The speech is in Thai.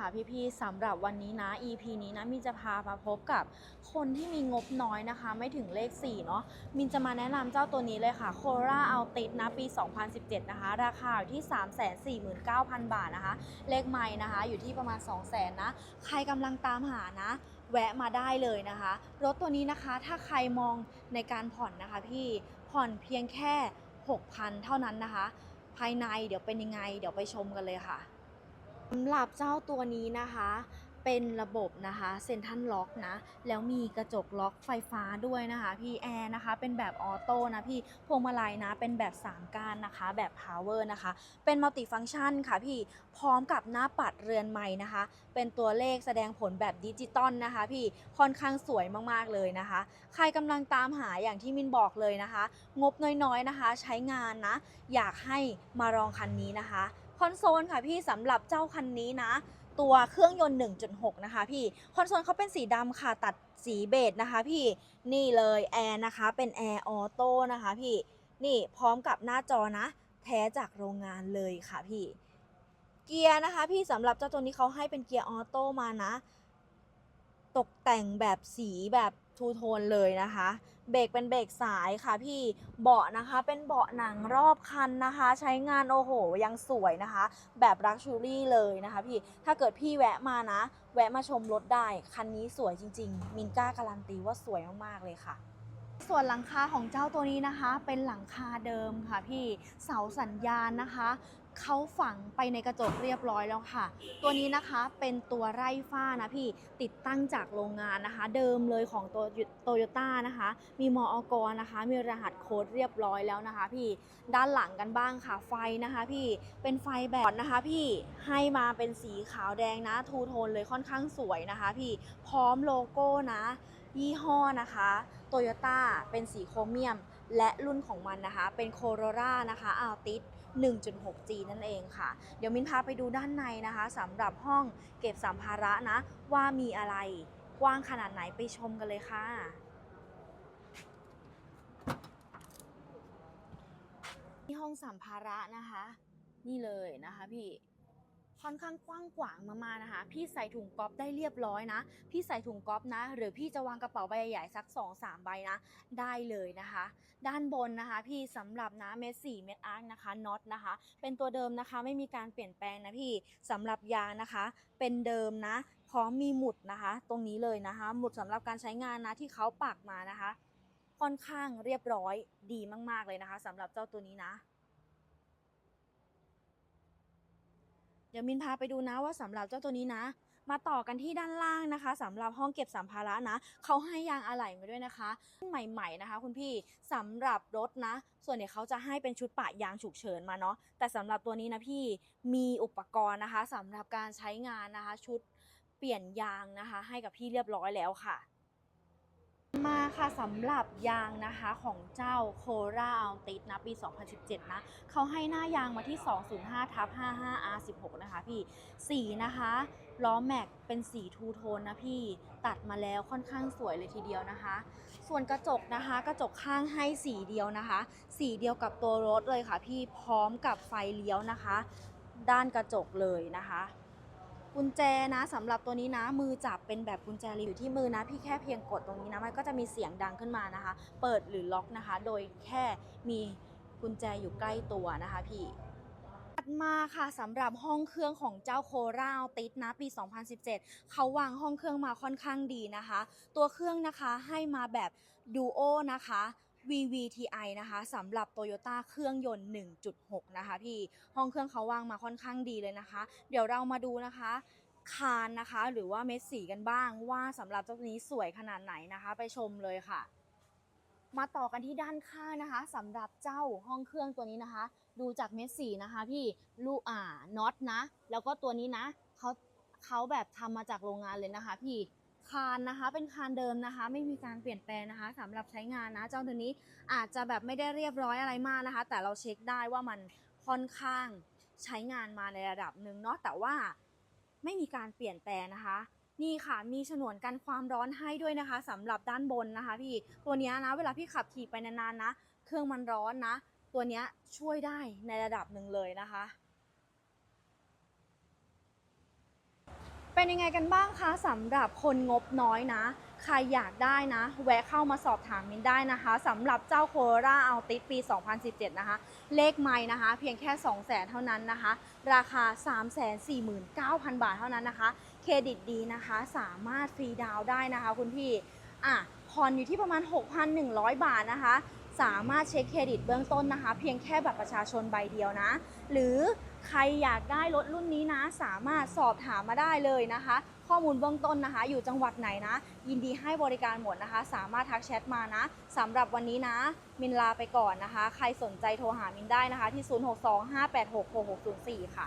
ค่ะพี่ๆสำหรับวันนี้นะ EP นี้นะมินจะพามาพบกับคนที่มีงบน้อยนะคะ ไม่ถึงเลข 4 เนาะมินจะมาแนะนำเจ้าตัวนี้เลยค่ะ c o r a a l t i s นะปี 2017 นะคะ ราคาอยู่ที่ 349,000 บาทนะคะ เลขไม่นะคะ อยู่ที่ประมาณ 200,000นะ ใครกำลังตามหานะแวะมาได้เลยนะคะ รถตัวนี้นะคะถ้าใครมองในการผ่อนนะคะ พี่ผ่อนเพียงแค่ 6,000 เท่านั้นนะคะ ภายในเดี๋ยวเป็นยังไง เดี๋ยวไปชมกันเลยค่ะ สำหรับเจ้าตัวนี้นะคะเป็นระบบนะคะเซนทันล็อกนะ แล้วมีกระจกล็อกไฟฟ้าด้วยนะคะพี่แอร์นะคะ เป็นแบบออโต้นะพี่พวงมาลัยนะ เป็นแบบ 3ก้านนะคะ แบบ power นะคะ เป็นมัลติฟัง c t ชันค่ะพี่พร้อมกับหน้าปัดเรือนใหม่นะคะ เป็นตัวเลขแสดงผลแบบดิจิตอลนะคะ พี่ค่อนข้างสวยมากๆเลยนะคะ ใครกำลังตามหาอย่างที่มินบอกเลยนะคะ งบน้อยๆนะคะ ใช้งานนะ อยากให้มาลองคันนี้นะคะ คอนโซลค่ะพี่สำหรับเจ้าคันนี้นะ ตัวเครื่องยนต์ 1.6 นะคะพี่ คอนโซลเขาเป็นสีดำค่ะตัดสีเบจนะคะพี่นี่เลยแอร์นะคะ เป็นแอร์ออโต้นะคะพี่นี่พร้อมกับหน้าจอนะ แท้จากโรงงานเลยค่ะพี่ เกียร์นะคะ พี่สำหรับเจ้าตัวนี้เขาให้เป็นเกียร์ออโต้มานะ ตกแต่งแบบสีแบบ ทูโทนเลยนะคะ เบรกเป็นเบรกสายค่ะพี่เบาะนะคะเป็นเบาะหนังรอบคันนะคะ ใช้งานโอ้โหยังสวยนะคะ แบบรักชูรี่เลยนะคะพี่ถ้าเกิดพี่แวะมานะ แวะมาชมรถได้ คันนี้สวยจริง ๆ มินก้าการันตีว่าสวยมากๆเลยค่ะ ส่วนหลังคาของเจ้าตัวนี้นะคะ เป็นหลังคาเดิมค่ะพี่เสาสัญญาณนะคะเขาฝังไปในกระจกเรียบร้อยแล้วค่ะ ตัวนี้นะคะเป็นตัวไร่ฟ้านะพี่ติดตั้งจากโรงงานนะคะ เดิมเลยของตัวโตโยต้านะคะ มีมออกนะคะ มีรหัสโค้ดเรียบร้อยแล้วนะคะ พี่ด้านหลังกันบ้างค่ะไฟนะคะ พี่เป็นไฟแบบนะคะ พี่ให้มาเป็นสีขาวแดงนะทูโทนเลยค่อนข้างสวยนะคะ พี่พร้อมโลโก้นะ ยี่ห้อนะคะ โตโยต้าเป็นสีโครเมียม และรุ่นของมันนะคะ เป็นโคโรรานะคะอัลติส 1.6G นั่นเองค่ะ เดี๋ยวมินพาไปดูด้านในนะคะสำหรับห้องเก็บสัมภาระนะ ว่ามีอะไรกว้างขนาดไหนไปชมกันเลยค่ะที่ห้องสัมภาระนะคะ นี่เลยนะคะพี่ ค่อนข้างกว้างขวางมากๆนะคะ พี่ใส่ถุงก๊อฟได้เรียบร้อยนะ พี่ใส่ถุงก๊อฟนะ หรือพี่จะวางกระเป๋าใบใหญ่ๆสัก 2-3 ใบนะ ได้เลยนะคะ ด้านบนนะคะ พี่สำหรับนะเม็ด4เม็ดอาร์คนะคะน็อตนะคะ เป็นตัวเดิมนะคะไม่มีการเปลี่ยนแปลงนะพี่สำหรับยานะคะ เป็นเดิมนะ พร้อมมีหมุดนะคะ ตรงนี้เลยนะคะ หมุดสำหรับการใช้งานนะที่เขาปักมานะคะ ค่อนข้างเรียบร้อยดีมาก ๆเลยนะคะสำหรับเจ้าตัวนี้นะ เดี๋ยวมินพาไปดูนะว่าสำหรับเจ้าตัวนี้นะ มาต่อกันที่ด้านล่างนะคะสำหรับห้องเก็บสัมภาระนะเขาให้ยางอะไหล่มาด้วยนะคะใหม่ ๆนะคะ คุณพี่สำหรับรถนะ ส่วนใหญ่เขาจะให้เป็นชุดปะยางฉุกเฉินมาเนาะแต่สำหรับตัวนี้นะพี่มีอุปกรณ์นะคะสำหรับการใช้งานนะคะ ชุดเปลี่ยนยางนะคะ ให้กับพี่เรียบร้อยแล้วค่ะ มาค่ะสำหรับยางนะคะของเจ้าโคราอัลติสนะปี 2017 นะเขาให้หน้ายางมาที่ 205ทับ 55R16 นะคะพี่สีนะคะล้อแม็กเป็นสีทูโทนนะพี่ตัดมาแล้วค่อนข้างสวยเลยทีเดียวนะคะ ส่วนกระจกนะคะ กระจกข้างให้สีเดียวนะคะ สีเดียวกับตัวรถเลยค่ะพี่พร้อมกับไฟเลี้ยวนะคะ ด้านกระจกเลยนะคะ กุญแจนะสำหรับตัวนี้นะ มือจับเป็นแบบกุญแจรีอยู่ที่มือนะ พี่แค่เพียงกดตรงนี้นะมันก็จะมีเสียงดังขึ้นมานะคะ เปิดหรือล็อกนะคะ โดยแค่มีกุญแจอยู่ใกล้ตัวนะคะพี่ัดมาค่ะสำหรับห้องเครื่องของเจ้าโคราลติสนะปี 2017 เขาวางห้องเครื่องมาค่อนข้างดีนะคะ ตัวเครื่องนะคะให้มาแบบดูโอนะคะ VVTi นะคะสำหรับ Toyota เครื่องยนต์ 1.6 นะคะพี่ห้องเครื่องเขาวางมาค่อนข้างดีเลยนะคะ เดี๋ยวเรามาดูนะคะคานนะคะ หรือว่าเม็ดสีกันบ้างว่าสำหรับเจ้าตัวนี้สวยขนาดไหนนะคะ ไปชมเลยค่ะ มาต่อกันที่ด้านข้างนะคะสำหรับเจ้าห้องเครื่องตัวนี้นะคะ ดูจากเม็ดสีนะคะพี่ลูกอ่าน็อตนะ แล้วก็ตัวนี้นะเขาเขาแบบทำมาจากโรงงานเลยนะคะพี่ คานนะคะ เป็นคานเดิมนะคะ ไม่มีการเปลี่ยนแปลงนะคะสำหรับใช้งานนะ เจ้าตัวนี้อาจจะแบบไม่ได้เรียบร้อยอะไรมากนะคะ แต่เราเช็คได้ว่ามันค่อนข้างใช้งานมาในระดับหนึ่งเนาะแต่ว่าไม่มีการเปลี่ยนแปลงนะคะนี่ค่ะมีฉนวนกันความร้อนให้ด้วยนะคะสำหรับด้านบนนะคะ พี่ตัวนี้นะ เวลาพี่ขับขี่ไปนานๆนะ เครื่องมันร้อนนะ ตัวนี้ช่วยได้ในระดับหนึ่งเลยนะคะ เป็นยังไงกันบ้างคะสำหรับคนงบน้อยนะ ใครอยากได้นะ แวะเข้ามาสอบถามมินได้นะคะสำหรับเจ้าโคโรราอัลติสปี 2017 นะคะ เลขไม่นะคะ เพียงแค่ 200,000เท่านั้นนะคะ ราคา 349,000 บาทเท่านั้นนะคะ เครดิตดีนะคะ สามารถฟรีดาวน์ได้นะคะคุณพี่อะผ่อนอยู่ที่ประมาณ 6,100 บาทนะคะ สามารถเช็คเครดิตเบื้องต้นนะคะ เพียงแค่บัตรประชาชนใบเดียวนะ หรือใครอยากได้รถรุ่นนี้นะ สามารถสอบถามมาได้เลยนะคะ ข้อมูลเบื้องต้นนะคะ อยู่จังหวัดไหนนะ ยินดีให้บริการหมดนะคะ สามารถทักแชทมานะสำหรับวันนี้นะ มินลาไปก่อนนะคะ ใครสนใจโทรหามินได้นะคะ ที่ 0625866604 ค่ะ